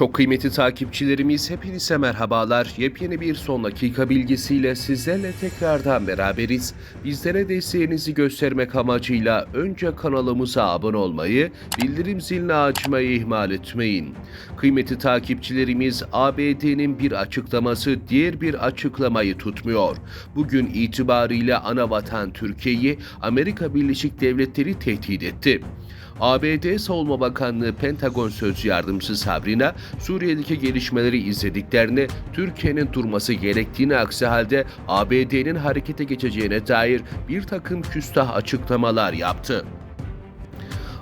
Çok kıymetli takipçilerimiz hepinize merhabalar. Yepyeni bir son dakika bilgisiyle sizlerle tekrardan beraberiz. Bizlere desteğinizi göstermek amacıyla önce kanalımıza abone olmayı, bildirim zilini açmayı ihmal etmeyin. Kıymetli takipçilerimiz ABD'nin bir açıklaması diğer bir açıklamayı tutmuyor. Bugün itibariyle ana vatan Türkiye'yi Amerika Birleşik Devletleri tehdit etti. ABD Savunma Bakanlığı Pentagon Sözcü Yardımcısı Sabrina, Suriye'deki gelişmeleri izlediklerini, Türkiye'nin durması gerektiğini aksi halde ABD'nin harekete geçeceğine dair bir takım küstah açıklamalar yaptı.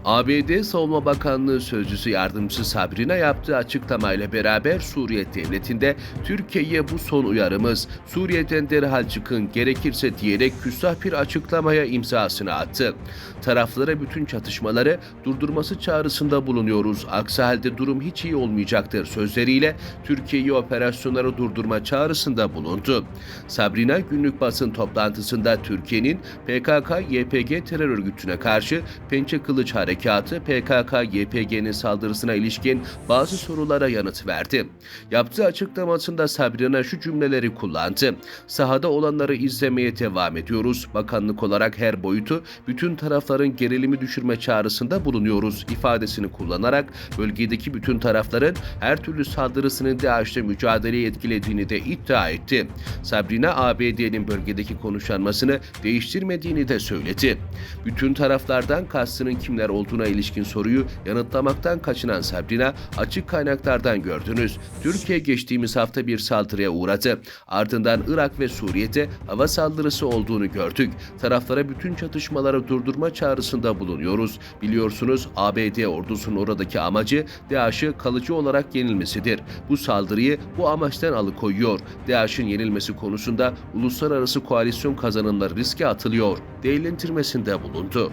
ABD Savunma Bakanlığı Sözcüsü Yardımcısı Sabrina yaptığı açıklamayla beraber Suriye Devleti'nde Türkiye'ye bu son uyarımız, Suriye'den derhal çıkın gerekirse diyerek küstah bir açıklamaya imzasını attı. Taraflara bütün çatışmaları durdurması çağrısında bulunuyoruz. Aksi halde durum hiç iyi olmayacaktır sözleriyle Türkiye'yi operasyonları durdurma çağrısında bulundu. Sabrina günlük basın toplantısında Türkiye'nin PKK-YPG terör örgütüne karşı Pençe Kılıç Harekatı PKK-YPG'nin saldırısına ilişkin bazı sorulara yanıt verdi. Yaptığı açıklamasında Sabrina şu cümleleri kullandı. Sahada olanları izlemeye devam ediyoruz. Bakanlık olarak her boyutu bütün tarafların gerilimi düşürme çağrısında bulunuyoruz ifadesini kullanarak bölgedeki bütün tarafların her türlü saldırısının DAEŞ'le mücadeleyi etkilediğini de iddia etti. Sabrina ABD'nin bölgedeki konuşlanmasını değiştirmediğini de söyledi. Bütün taraflardan kastının kimler olduğuna ilişkin soruyu yanıtlamaktan kaçınan Sabrina açık kaynaklardan gördünüz. Türkiye geçtiğimiz hafta bir saldırıya uğradı. Ardından Irak ve Suriye'de hava saldırısı olduğunu gördük. Taraflara bütün çatışmaları durdurma çağrısında bulunuyoruz. Biliyorsunuz ABD ordusunun oradaki amacı DAEŞ'ı kalıcı olarak yenilmesidir. Bu saldırıyı bu amaçtan alıkoyuyor. DAEŞ'in yenilmesi konusunda uluslararası koalisyon kazanımları riske atılıyor. Değerlendirmesinde bulundu.